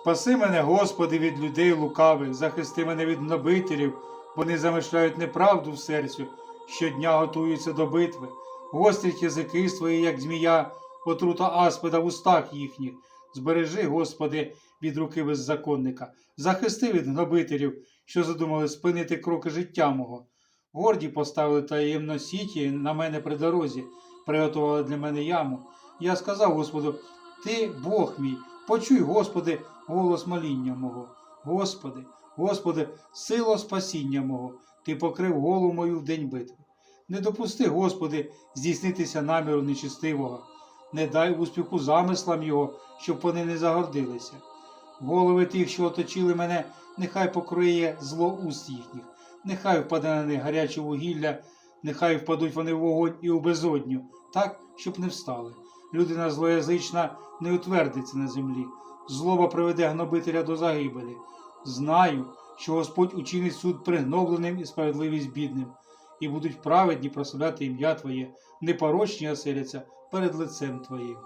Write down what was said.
Спаси мене, Господи, від людей лукавих, захисти мене від гнобителів, вони замишляють неправду в серцю, щодня готуються до битви, гострять язики свої, як змія, отрута аспида в устах їхніх. Збережи, Господи, від руки беззаконника, захисти від гнобителів, що задумали спинити кроки життя мого. Горді поставили таємно сіті на мене при дорозі, приготували для мене яму. Я сказав Господу, Ти Бог мій, почуй, Господи, голос моління мого. Господи, Господи, сила спасіння мого, Ти покрив голову мою в день битви. Не допусти, Господи, здійснитися наміру нечистивого, не дай успіху замислам його, щоб вони не загордилися. Голови тих, що оточили мене, нехай покриє зло уст їхніх, нехай впаде на них гаряче вугілля, нехай впадуть вони в вогонь і у безодню, так, щоб не встали. Людина злоязична не утвердиться на землі, злоба приведе гнобителя до загибелі. Знаю, що Господь учинить суд пригнобленим і справедливість бідним, і будуть праведні прославляти ім'я Твоє, непорочні оселяться перед лицем Твоїм.